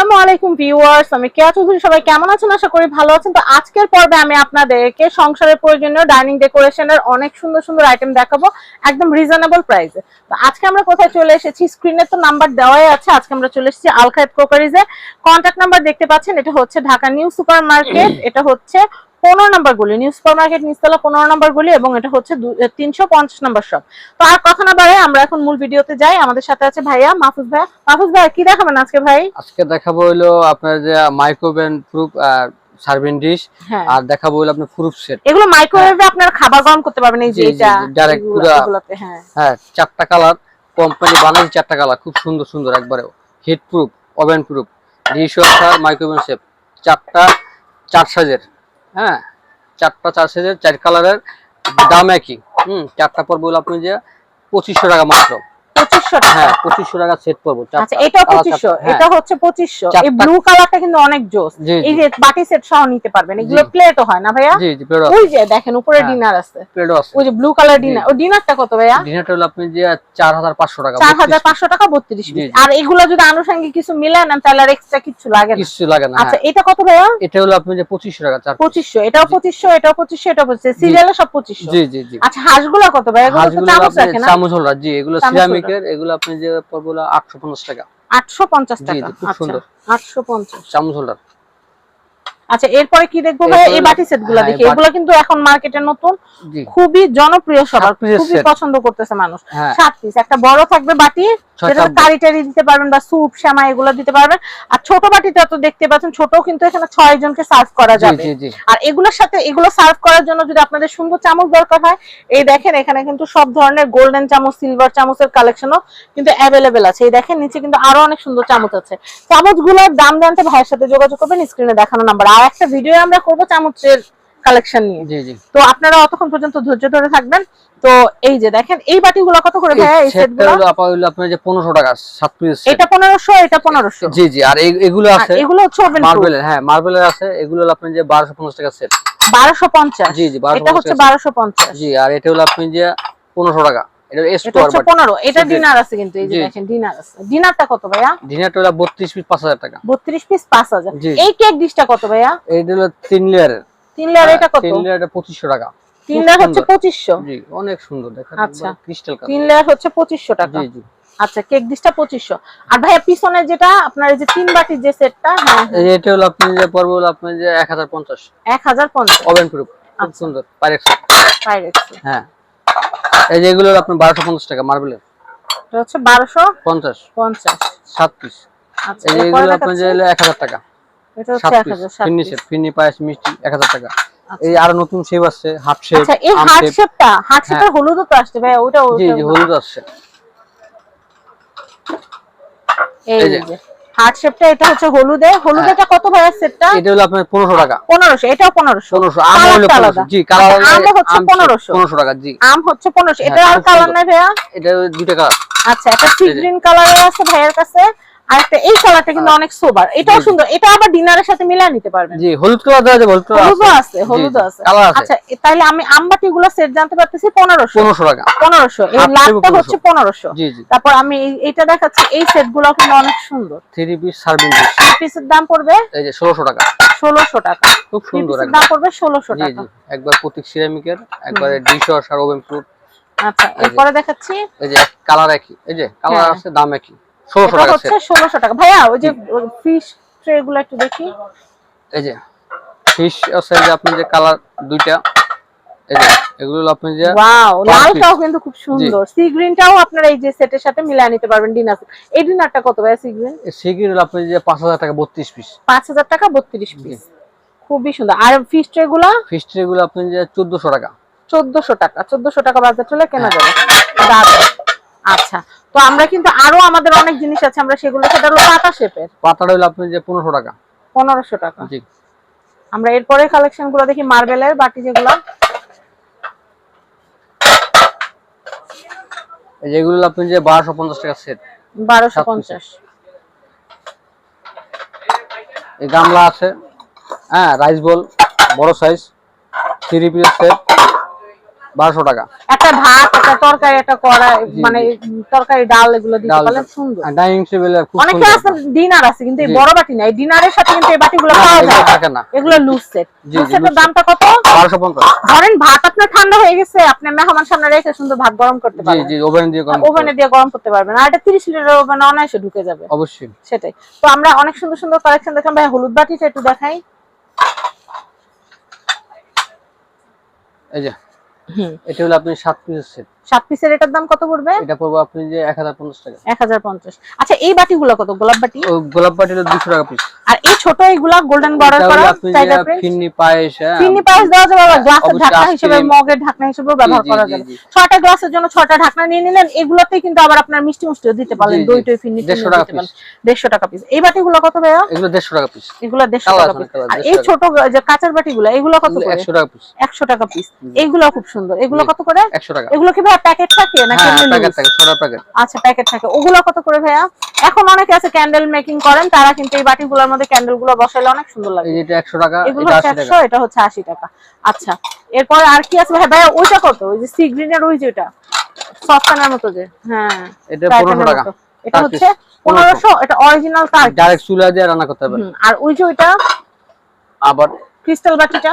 আসসালামু আলাইকুম ভিউয়ার্স, আমি কেয়া চৌধুরী সবাই কেমন আছেন? আশা করি ভালো আছেন। তো আজকের পর্বে আমি আপনাদেরকে সংসারের প্রয়োজনীয় ডাইনিং ডেকোরেশনের অনেক সুন্দর সুন্দর আইটেম দেখাবো, একদম রিজনেবল প্রাইসে তো আজকে আমরা কোথায় চলে এসেছি? স্ক্রিনে তো নাম্বার দেওয়াই আছে। আজকে আমরা চলে এসেছি ক্রোকারিজে। কন্ট্যাক্ট নাম্বার দেখতে পাচ্ছেন, এটা হচ্ছে ঢাকা নিউ সুপার মার্কেট এটা হচ্ছে পনেরো নাম্বার গুলি নিউ সুপার মার্কেট নিচতলা পনেরো নাম্বার গুলি এবং এটা হচ্ছে তিনশো পঞ্চাশ নাম্বার শপ তো আর কথা না বাড়ে আমরা এখন মূল ভিডিওতে যাই। আমাদের সাথে আছে ভাইয়া মাহফুজ ভাইয়া। মাহফুজ ভাইয়া কি দেখাবেন আজকে ভাই? আজকে দেখাবো হলো আপনার যে মাইক্রোওভেন প্রুফ সার্ভিং ডিশ হ্যাঁ। আর দেখাবো হলো আপনার প্রুফ সেট এগুলো মাইক্রোওয়েভে আপনার খাবার গরম করতে পারবেন এই যে এটা পুরা- হ্যাঁ। হ্যাঁ চারটা কালার কোম্পানি বানাই চারটা কালার খুব সুন্দর সুন্দর একবারে। Heat proof oven proof dish washer micro oven shape চারটা চার সাইজের। হ্যাঁ? চারটা চার সাইজের চার কালারের দাম একই। হুম, চারটা পর বলে আপনি যে পঁচিশশো টাকা মাত্র। পঁচিশশো টাকা। হ্যাঁ পঁচিশশো টাকা সেট পড়ব আচ্ছা পঁচিশশো হ্যাঁ। এটা হচ্ছে পঁচিশশো। এই ব্লু কালারটা কিন্তু অনেক জোস। এই যে বাটি সেট সহ নিতে পারবেন। এগুলো প্লেটও হয় না ভাইয়া? জি জি প্লেটও ওই যে দেখেন উপরে। ডিনার আছে। ওই যে ব্লু কালার ডিনার ও ডিনারটা কত ভাইয়া? ডিনারটা হলো আপনি যে চার হাজার পাঁচশো টাকা চার হাজার পাঁচশো টাকা বত্রিশ জি, পিস। জি। আর এগুলো যদি আনুষঙ্গিক কিছু মিলে নেন তাহলে আর এক্সট্রা কিছু লাগে না। কিছু লাগে না আচ্ছা। এটা কত ভাইয়া? এটা হলো আপনি যে পঁচিশশো টাকা চার পঁচিশশো এটাও পঁচিশশো এটাও পঁচিশশো এটাও পঁচিশশো। সিরিয়ালে সব পঁচিশশো। জি জি জি। আচ্ছা হাঁসগুলো কত ভাইয়া? হাঁসগুলো চামচ আপনি রাখে না? চামচ হোল্ডার জি এগুলো চামচ সিরামিকের এগুলো আপনি যে পড়বে হলো আটশো পঞ্চাশ টাকা। আটশো পঞ্চাশ জি, টাকা। খুব আচ্ছা সুন্দর। আটশো পঞ্চাশ। চামচ হোল্ডার আচ্ছা এরপরে কি দেখব ভাই এই বাটি সেটগুলো হ্যাঁ, দেখি। এগুলো কিন্তু এখন মার্কেটে নতুন খুবই জনপ্রিয় সবার খুবই পছন্দ করতেছে মানুষ। হ্যাঁ। সাত পিস একটা বড় থাকবে বাটি ছয় যেটা কারি টারি দিতে পারবেন বা স্যুপ শ্যামা এগুলো দিতে পারবেন। আর ছোট বাটিটা তো দেখতে পাচ্ছেন ছোট কিন্তু এখানে ছয় জনকে সার্ভ করা যাবে। আর এগুলোর সাথে এগুলো সার্ভ করার জন্য যদি আপনাদের সুন্দর চামচ দরকার হয় এই দেখেন এখানে কিন্তু সব ধরনের গোল্ডেন চামচ সিলভার চামচের কালেকশনও কিন্তু অ্যাভেলেবেল আছে। এই দেখেন নিচে কিন্তু আরও অনেক সুন্দর চামচ আছে। চামচগুলোর দাম জানতে ভাইয়ের সাথে যোগাযোগ করবেন স্ক্রিনে দেখানো নাম্বার। আর একটা ভিডিও আমরা করব চামচের কালেকশন নিয়ে। জি জি। তো আপনারা অতক্ষণ পর্যন্ত ধৈর্য ধরে থাকবেন। তো এই যে দেখেন এই বাটিগুলো কত করে ভাইয়া এই সেটগুলো আপা হলো আপনার যে পনেরোশো টাকা সাত পিস এটা পনেরোশো এটা পনেরোশো। জি জি আর এগুলো আছে এগুলো হচ্ছে ওভেন মার্বেলের হ্যাঁ মার্বেলের আছে এগুলো হলো আপনি যে বারোশো পঞ্চাশ টাকা সেট বারোশো পঞ্চাশ। জি জি এটা হচ্ছে বারোশো পঞ্চাশ। জি আর এটা হলো আপনি যে পনেরোশো টাকা। এটা এস এটা। ডিনার আছে কিন্তু এই যে জি। দেখেন ডিনার আছে। ডিনারটা কত ভাইয়া? ডিনারটা হলো পিস টাকা। পিস। এই কেক ডিশটা কত ভাইয়া? এইটা হলো তিন লেয়ারের লেয়ার এটা কত? তিন লেয়ারটা পঁচিশশো টাকা। তিন লেয়ার হচ্ছে জি অনেক সুন্দর। দেখেন আচ্ছা। ক্রিস্টাল কালার তিন লেয়ার হচ্ছে টাকা। জি জি। আচ্ছা কেক ডিশটা আর ভাইয়া পিছনে যেটা আপনার এই যে তিন বাটির যে সেটটা হ্যাঁ এই যে এটা হলো আপনি যে পড়বে হলো আপনি যে এক হাজার পঞ্চাশ। এক হাজার পঞ্চাশ। ওভেন প্রুফ খুব আচ্ছা। সুন্দর। পাইরেক্স পাইরেক্স হ্যাঁ। এই যে এগুলো হলো আপনার বারোশো পঞ্চাশ টাকা মার্বেলের এটা হচ্ছে বারোশো পঞ্চাশ। পঞ্চাশ। সাত পিস আচ্ছা এই আপনার যে এক হাজার টাকা। শেপ ফিন্নি পায়েস মিষ্টি এক হাজার টাকা। আচ্ছা। এই আরও নতুন শেপ আসছে হাফ শেপ আচ্ছা এই শেপ শেপটা হার্ট হ্যাঁ। শেপের হলুদও তো আসছে ভাইয়া ওটা জি জি হলুদ আসছে। এই যে। হার্ট শেপটা এটা হচ্ছে হলুদে। হলুদেটা কত ভাইয়া সেটটা এটা হলো আপনার পনেরোশো টাকা। পনেরোশো এটাও 1500 1500 আম হলো জি কালার আম হচ্ছে পনেরোশো। পনেরোশো টাকা জি। আম হচ্ছে পনেরোশো। এটা হ্যাঁ, আর কালার। নাই ভাইয়া? এটা দুইটা কালার। আচ্ছা একটা সি গ্রিন কালারের আছে ভাইয়ার কাছে। আর একটা এই কালারটা কিন্তু অনেক সোবার এটাও। সুন্দর। এটা আবার ডিনারের সাথে মিলিয়ে নিতে পারবেন। জি হলুদ কালার দেওয়া যাবে হলুদ আছে। হলুদও আছে। আচ্ছা তাহলে আমি আমবাটি গুলো সেট জানতে পারতেছি পনেরোশো। পনেরোশো টাকা। পনেরোশো। এই হাফ লাভটা হচ্ছে পনেরোশো। জি জি। তারপর আমি এইটা দেখাচ্ছি এই সেটগুলো কিন্তু অনেক সুন্দর। থ্রি পিস সার্ভিং ডিশ পিসের দাম পড়বে এই যে ষোলোশো টাকা। ষোলোশো টাকা। খুব সুন্দর একদম। দাম পড়বে ষোলোশো জি টাকা। জি একবার প্রতীক সিরামিকের একবারে ডিশ আর ওভেন প্রুফ আচ্ছা এরপরে দেখাচ্ছি। এই যে কালার একই। এই যে কালার হ্যাঁ। আছে দাম একই। ষোলোশো টাকা হচ্ছে ষোলোশো টাকা। ভাইয়া ওই যে ফিশ ট্রে গুলো একটু দেখি। এই যে ফিশ আছে যে আপনি যে কালার দুইটা এই যে এগুলো আপনি যে ওয়াও লালটাও কিন্তু খুব সুন্দর। সি গ্রিনটাও আপনারা এই যে সেটের সাথে মিলিয়ে নিতে পারবেন ডিনার এই ডিনারটা কত সি গ্রিন হলো আপনি যে পাঁচ হাজার টাকা বত্রিশ পিস পাঁচ হাজার টাকা বত্রিশ পিস খুবই সুন্দর। আর ফিশ ট্রে গুলা? ফিশ ট্রে গুলো আপনি যে চোদ্দশো টাকা। চোদ্দশো টাকা। চোদ্দশো টাকা বাজার চলে কেনা। যাবে। আচ্ছা তো আমরা কিন্তু আরও আমাদের অনেক জিনিস আছে আমরা সেগুলো সেটা হলো পাতা শেপের। পাতাটা হলো আপনি যে পনেরোশো টাকা। পনেরোশো টাকা। জি। আমরা এরপরে কালেকশনগুলো দেখি মার্বেলের বাটি যেগুলো। এই যে আপনি যে বারোশো পঞ্চাশ টাকা সেট বারোশো সাত piece। পঞ্চাশ। এই গামলা আছে হ্যাঁ রাইস বল বড় সাইজ থ্রি পিস সেট বারোশো টাকা। একটা ভাত একটা তরকারি একটা কড়াই মানে তরকারি ডাল এগুলো দিতে পারলে সুন্দর। ডাইনিং টেবিল খুব অনেকে আছে ডিনার আছে কিন্তু এই বড় বাটি নাই ডিনারের সাথে কিন্তু এই বাটিগুলো পাওয়া যায় না। থাকে না। এগুলো লুজ সেট লুজ সেটের দামটা কত? ধরেন ভাত আপনার ঠান্ডা হয়ে গেছে আপনি মেহমান সামনে রেখে সুন্দর ভাত গরম করতে জি পারবেন। জি ওভেন দিয়ে গরম করতে ওভেনে দিয়ে গরম করতে পারবেন। আর এটা তিরিশ লিটার ওভেনে অনায়াসে ঢুকে যাবে। অবশ্যই। সেটাই। তো আমরা অনেক সুন্দর সুন্দর কালেকশন দেখলাম। ভাই হলুদ বাটিটা একটু দেখাই। এই যে। এটা হলো আপনি সাত পিসের সেট সাত পিসের এটার দাম কত পড়বে? এটা পড়বে আপনি যে এক হাজার পঞ্চাশ টাকা। এক হাজার পঞ্চাশ। আচ্ছা এই বাটিগুলো কত? গোলাপ বাটি? ও গোলাপ বাটি হলো দুশো টাকা পিস আর এই ছোট এইগুলা গোল্ডেন বর্ডার করা প্রিন্ট ফিন্নি পায়েস হ্যাঁ দেওয়া যাবে গ্লাসের ঢাকনা হিসেবে মগের ঢাকনা হিসেবেও ব্যবহার করা যাবে। জি। ছয়টা গ্লাসের জন্য ছয়টা ঢাকনা নিয়ে নিলেন এগুলোতে কিন্তু আবার আপনার মিষ্টি মিষ্টিও দিতে পারলেন। জি। দই টই ফিন্নি দেড়শো টাকা দিতে পারলেন। দেড়শো টাকা পিস এই বাটিগুলো কত ভাইয়া? এগুলো দেড়শো টাকা পিস এগুলো দেড়শো কালার টাকা পিস আর এই ছোট যে কাঁচের বাটিগুলো এগুলো কত করে? একশো টাকা পিস একশো টাকা পিস এইগুলো খুব সুন্দর। এগুলো কত করে? একশো টাকা। এগুলো কি ভাইয়া প্যাকেট থাকে নাকি হ্যাঁ প্যাকেট থাকে প্যাকেট। আচ্ছা প্যাকেট থাকে। ওগুলো কত করে ভাইয়া? এখন অনেকে আছে ক্যান্ডেল মেকিং করেন তারা কিন্তু এই বাটিগুলোর মধ্যে ক্যান্ডেলগুলো বসাইলে অনেক সুন্দর লাগে। এই যেটা একশো টাকা এগুলো এটা হচ্ছে আশি একশো টাকা। এটা হচ্ছে আশি টাকা। আচ্ছা এরপর আর কি আছে? ভাই ভাইয়া ওইটা কত? ওই যে সি গ্রিনের ওই যেটা সফটওয়্যার মতো যে। হ্যাঁ এটা Titan পনেরোশো এর টাকা। এটা হচ্ছে piece, পনেরোশো এটা অরিজিনাল তার ডাইরেক্ট চুলা দিয়ে রান্না করতে হবে। আর ওই যে ওইটা আবার ক্রিস্টাল বাটিটা?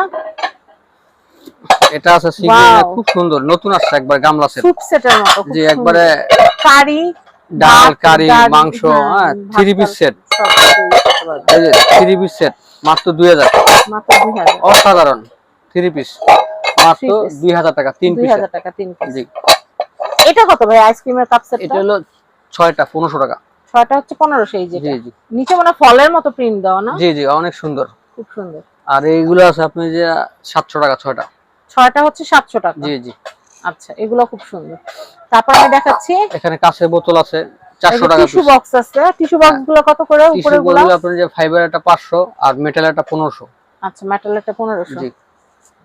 এটা আছে খুব সুন্দর নতুন আসছে একবার গামলা সেট স্যুপ সেটের মতো জি একবারে কারি ডাল কারি মাংস হ্যাঁ থ্রি পিস সেট। এই যে থ্রি পিস সেট মাত্র দুই হাজার। মাত্র দুই হাজার। অসাধারণ থ্রি পিস মাত্র Three piece। দুই হাজার টাকা তিন পিস হাজার টাকা তিন piece। জি। এটা কত ভাই আইসক্রিমের কাপ এটা হলো ছয়টা পনেরোশো টাকা। ছয়টা হচ্ছে পনেরোশো এই যেটা। জি জি। নিচে মানে ফলের মতো প্রিন্ট দেওয়া না? জি জি অনেক সুন্দর। খুব সুন্দর। আর এইগুলো আছে আপনি যে সাতশো টাকা ছয়টা। ছয়টা হচ্ছে সাতশো টাকা। জি জি। আচ্ছা এগুলো খুব সুন্দর। তারপর আমি দেখাচ্ছি। এখানে কাঁচের বোতল আছে চারশো টাকা টিস্যু বক্স আছে। টিস্যু বক্সগুলো কত করে উপরে গুলো? বললে যে ফাইবার আর মেটাল আচ্ছা জি।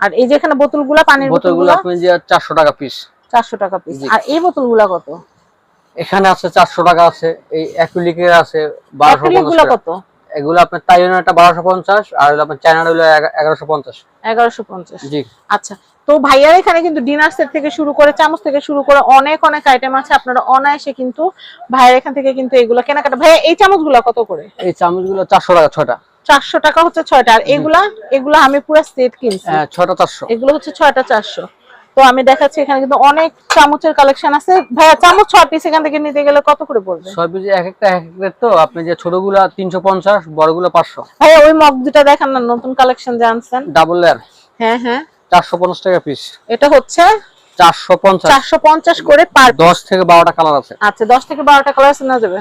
আর এই যে এখানে বোতলগুলো পানির বোতলগুলো বোতলগুলো? আপনি যে চারশো টাকা পিস চারশো টাকা পিস আর এই বোতলগুলো কত? এখানে আছে চারশো টাকা আছে এই আছে টাকা। কত? এগুলো আপনার তাইওয়ানটা বারোশো পঞ্চাশ আর হলো আপনার চায়নাটা হলো এগারোশো পঞ্চাশ। এগারোশো পঞ্চাশ। জি। আচ্ছা তো ভাইয়ার এখানে কিন্তু ডিনার সেট থেকে শুরু করে চামচ থেকে শুরু করে অনেক অনেক আইটেম আছে। আপনারা অনায়াসে কিন্তু ভাইয়ার এখান থেকে কিন্তু এগুলো কেনাকাটা ভাইয়া এই চামচগুলো কত করে? এই চামচগুলো চারশো টাকা ছয়টা। চারশো টাকা হচ্ছে ছয়টা। আর এগুলা এগুলা আমি পুরো সেট কিনছি। হ্যাঁ ছয়টা চারশো। এগুলো হচ্ছে ছয়টা চারশো। তো আমি দেখাচ্ছি এখানে কিন্তু অনেক চামচের কালেকশন আছে। ভাইয়া চামচ ছয় পিস এখান থেকে নিতে গেলে কত করে পড়বে? ছয় পিস এক একটা এক এক রেট তো। আপনি যে ছোটগুলা তিনশো পঞ্চাশ বড় বড়গুলো পাঁচশো। ভাইয়া ওই মগ দুটা দেখান না নতুন কালেকশন যে আনছেন। ডাবল লেয়ার হ্যাঁ হ্যাঁ। চারশো পঞ্চাশ টাকা পিস এটা হচ্ছে চারশো পঞ্চাশ। চারশো পঞ্চাশ করে পার দশ থেকে বারোটা কালার আছে। আচ্ছা দশ থেকে বারোটা কালার আছে নেওয়া যাবে।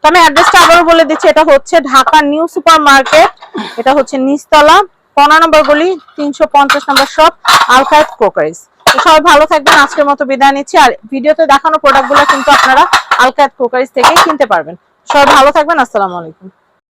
তো আমি অ্যাড্রেসটা আবারও বলে দিচ্ছি এটা হচ্ছে ঢাকা নিউ সুপার মার্কেট এটা হচ্ছে নিচতলা পনেরো নম্বর গলি তিনশো পঞ্চাশ নম্বর শপ আলফায়েত ক্রোকারিজ। তো সবাই ভালো থাকবেন, আজকের মতো বিদায় নিচ্ছি। আর ভিডিওতে দেখানো প্রোডাক্টগুলো কিন্তু আপনারা আলকায়াত ক্রোকারিজ থেকে কিনতে পারবেন। সবাই ভালো থাকবেন, আসসালামু আলাইকুম।